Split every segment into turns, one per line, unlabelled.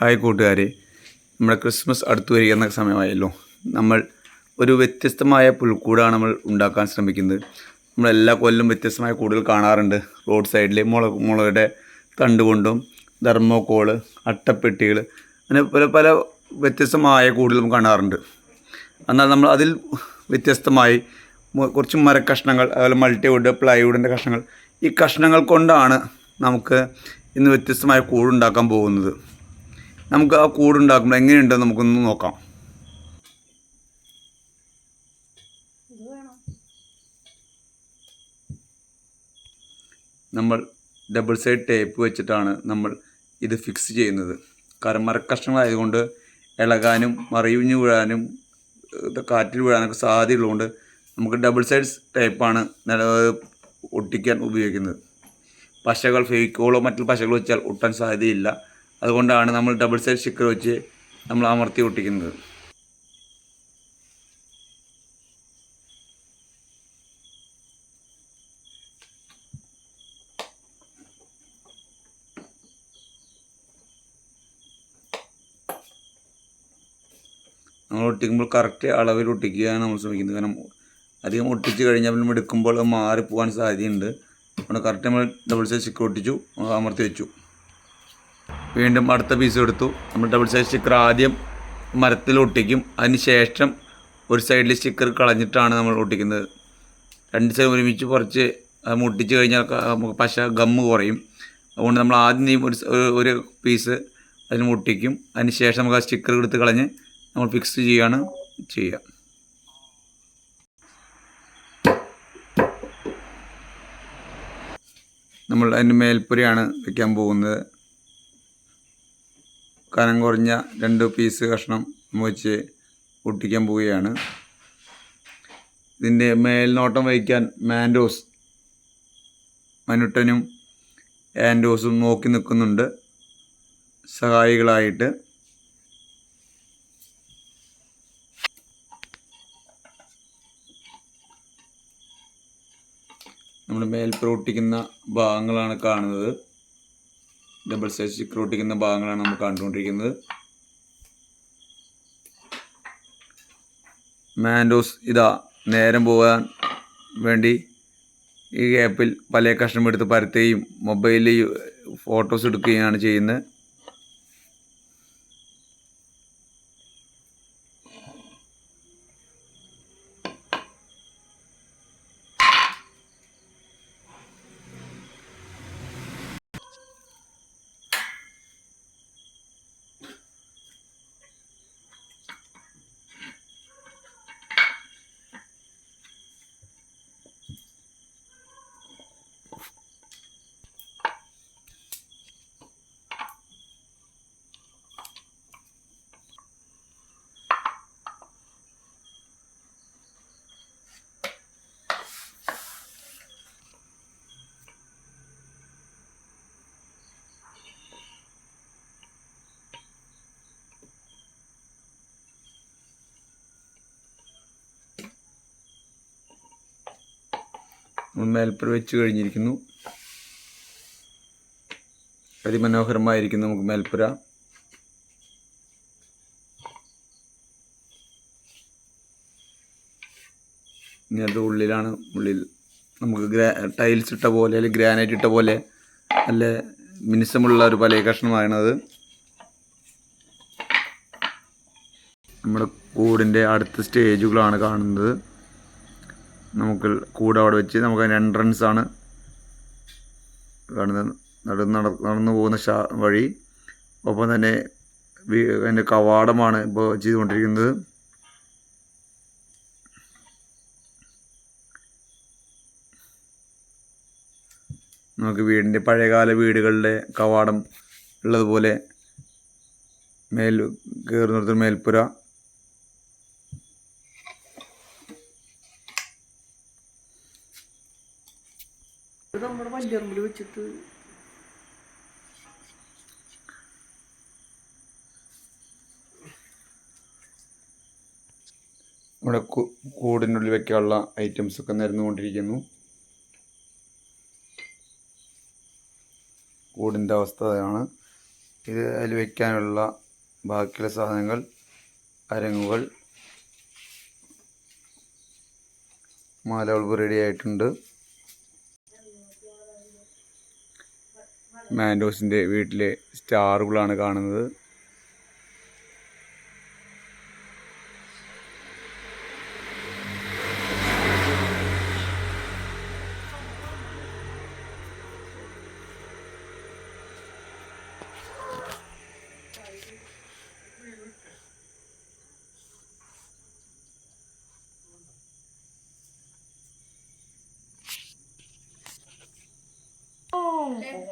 Hi കൂട്ടുകാരെ. നമ്മുടെ Christmas അടുത്തു വരികയെന്ന സമയമായല്ലോ. നമ്മൾ ഒരു വ്യത്യസ്തമായ പുൽക്കൂടാണ് നമ്മൾ ഉണ്ടാക്കാൻ ശ്രമിക്കുന്നത്. നമ്മൾ എല്ലാ കൊല്ലം വ്യത്യസ്തമായ കൂടുതൽ കാണാറുണ്ട്. റോഡ് സൈഡിൽ മുളക് മുളയുടെ തണ്ട് കൊണ്ടും അട്ടപ്പെട്ടികൾ അങ്ങനെ പല പല വ്യത്യസ്തമായ കൂടുതലും കാണാറുണ്ട്. എന്നാൽ നമ്മൾ അതിൽ വ്യത്യസ്തമായി കുറച്ച് മരക്കഷ്ണങ്ങൾ അതുപോലെ മൾട്ടിവുഡ് പ്ലൈവുഡിന്റെ കഷ്ണങ്ങൾ. ഈ കഷ്ണങ്ങൾ കൊണ്ടാണ് നമുക്ക് ഇന്ന് വ്യത്യസ്തമായ കൂടുണ്ടാക്കാൻ പോകുന്നത്. നമുക്ക് ആ കൂടുണ്ടാക്കുമ്പോൾ എങ്ങനെയുണ്ടെന്ന് നമുക്കൊന്ന് നോക്കാം. നമ്മൾ ഡബിൾ സൈഡ് ടേപ്പ് വെച്ചിട്ടാണ് നമ്മൾ ഇത് ഫിക്സ് ചെയ്യുന്നത്. കാരണം മരക്കഷ്ണങ്ങളായതുകൊണ്ട് ഇളകാനും മറിഞ്ഞു വീഴാനും കാറ്റിൽ വീഴാനൊക്കെ സാധ്യതയുള്ളതുകൊണ്ട് നമുക്ക് ഡബിൾ സൈഡ് ടേപ്പാണ് നില ഒട്ടിക്കാൻ ഉപയോഗിക്കുന്നത്. പശകൾ ഫെവിക്കോളോ മറ്റു പശകൾ വെച്ചാൽ ഒട്ടാൻ സാധ്യതയില്ല. അതുകൊണ്ടാണ് നമ്മൾ ഡബിൾ സൈഡ് സ്റ്റിക്കർ വെച്ച് നമ്മൾ അമർത്തി ഒട്ടിക്കുന്നത്. നമ്മൾ ഒട്ടിക്കുമ്പോൾ കറക്റ്റ് അളവിൽ ഒട്ടിക്കുകയാണ് നമ്മൾ ശ്രമിക്കുന്നത്. കാരണം അധികം ഒട്ടിച്ച് കഴിഞ്ഞാൽ പിന്നെ എടുക്കുമ്പോൾ മാറിപ്പോകാൻ സാധ്യതയുണ്ട്. അതുകൊണ്ട് കറക്റ്റ് നമ്മൾ ഡബിൾ സൈസ് സ്റ്റിക്കർ ഒട്ടിച്ചു അമർത്തി വെച്ചു. വീണ്ടും അടുത്ത പീസ് എടുത്തു. നമ്മൾ ഡബിൾ സൈഡ് സ്റ്റിക്കർ ആദ്യം മരത്തിൽ ഒട്ടിക്കും. അതിന് ശേഷം ഒരു സൈഡിൽ സ്റ്റിക്കർ കളഞ്ഞിട്ടാണ് നമ്മൾ ഒട്ടിക്കുന്നത്. രണ്ട് സൈഡ് ഒരുമിച്ച് കുറച്ച് മുട്ടിച്ച് കഴിഞ്ഞാൽ നമുക്ക് പശ ഗമ്മ് കുറയും. അതുകൊണ്ട് നമ്മൾ ആദ്യം ഒരു- ഒരു പീസ് അതിന് മുട്ടിക്കും. അതിന് ശേഷം നമുക്ക് ആ സ്റ്റിക്കർ എടുത്ത് കളഞ്ഞ് നമ്മൾ ഫിക്സ് ചെയ്യുകയാണ് ചെയ്യുക നമ്മൾ അതിന്റെ മേൽപ്പുരയാണ് വയ്ക്കാൻ പോകുന്നത്. കനം കുറഞ്ഞ രണ്ട് പീസ് കഷ്ണം വെച്ച് ഒട്ടിക്കാൻ പോവുകയാണ്. ഇതിന്റെ മേൽനോട്ടം വഹിക്കാൻ മാൻഡോസ് മനുട്ടനും ആൻഡോസും നോക്കി നിൽക്കുന്നുണ്ട്. സഹായികളായിട്ട്. നമ്മൾ മേൽപ്പുറം ഒട്ടിക്കുന്ന ഭാഗങ്ങളാണ് കാണുന്നത്. ഡബിൾ സൈസ് ഒട്ടിക്കുന്ന ഭാഗങ്ങളാണ് നമ്മൾ കണ്ടുകൊണ്ടിരിക്കുന്നത് മാൻഡോസ് ഇതാ നേരം പോകാൻ വേണ്ടി ഈ ഗ്യാപ്പിൽ പല കഷ്ണം എടുത്ത് പരത്തുകയും മൊബൈലിൽ ഫോട്ടോസ് എടുക്കുകയാണ് ചെയ്യുന്നത്. മേൽപ്പുര വെച്ച് കഴിഞ്ഞിരിക്കുന്നു അതിമനോഹരമായിരിക്കുന്നു നമുക്ക് മേൽപ്പുര. ഇനി അത് ഉള്ളിലാണ്. ഉള്ളിൽ നമുക്ക് ഗ്രാ ടൈൽസ് ഇട്ട പോലെ അല്ലെങ്കിൽ ഗ്രാനൈറ്റ് ഇട്ട പോലെ നല്ല മിനിസമുള്ള ഒരു പല കഷ്ണമാണത്. നമ്മുടെ കൂടിന്റെ അടുത്ത സ്റ്റേജുകളാണ് കാണുന്നത്. നമുക്ക് കൂടെ അവിടെ വെച്ച് നമുക്ക് അതിന് എൻട്രൻസ് ആണ്. നടന്ന് നട- നടന്നു പോകുന്ന ഷാ വഴി. ഒപ്പം തന്നെ അതിന്റെ കവാടമാണ് ഇപ്പോൾ ചെയ്തുകൊണ്ടിരിക്കുന്നത്. നമുക്ക് വീടിന്റെ പഴയകാല വീടുകളുടെ കവാടം ഉള്ളതുപോലെ മേൽ കയറുന്നിടത്ത് മേൽപ്പുര.
നമ്മുടെ വല്യറമ്പിൽ വെച്ചിട്ട്.
ഇവിടെ കൂടിനുള്ളിൽ വെക്കാനുള്ള ഐറ്റംസ് ഒക്കെ നിരന്നുകൊണ്ടിരിക്കുന്നു. കൂടിന്റെ അവസ്ഥ അതാണ്. ഇത് അതിൽ വയ്ക്കാനുള്ള ബാക്കിയുള്ള സാധനങ്ങൾ അരങ്ങുകൾ മാല ബൾബ് റെഡി ആയിട്ടുണ്ട്. മാൻഡോസിന്റെ വീട്ടിലെ സ്റ്റാറുകളാണ് കാണുന്നത്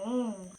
Oh.